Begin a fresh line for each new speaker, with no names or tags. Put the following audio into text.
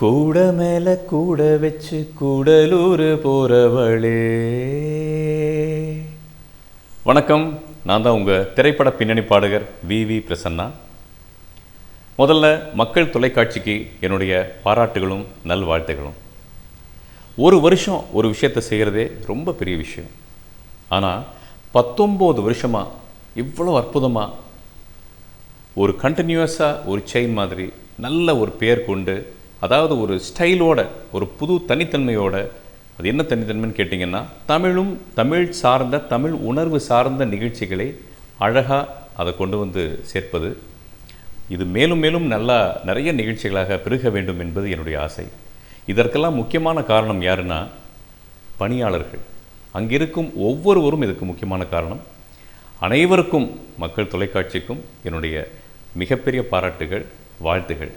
கூட மேல கூட வச்சு கூடலூர் போறவளே. வணக்கம். நான் தான் உங்க திரைப்பட பின்னணி பாடகர் வி. வி. பிரசன்னா. முதல்ல மக்கள் தொலைக்காட்சிக்கு என்னுடைய பாராட்டுகளும் நல்வாழ்த்துகளும். ஒரு வருஷம் ஒரு விஷயத்தை செய்கிறதே ரொம்ப பெரிய விஷயம். ஆனால் பத்தொம்போது வருஷமாக இவ்வளோ அற்புதமாக ஒரு கண்டினியூஸாக ஒரு செயின் மாதிரி நல்ல ஒரு பேர் கொண்டு அதாவது ஒரு ஸ்டைலோட ஒரு புது தனித்தன்மையோட அது என்ன தனித்தன்மைன்னு கேட்டிங்கன்னா தமிழும் தமிழ் சார்ந்த தமிழ் உணர்வு சார்ந்த நிகழ்ச்சிகளை அழகாக அதை கொண்டு வந்து சேர்ப்பது. இது மேலும் மேலும் நல்லா நிறைய நிகழ்ச்சிகளாக பெருக வேண்டும் என்பது என்னுடைய ஆசை. இதற்கெல்லாம் முக்கியமான காரணம் யாருன்னா பணியாளர்கள். அங்கிருக்கும் ஒவ்வொருவரும் இதுக்கு முக்கியமான காரணம். அனைவருக்கும் மக்கள் தொலைக்காட்சிக்கும் என்னுடைய மிகப்பெரிய பாராட்டுகள் வாழ்த்துகள்.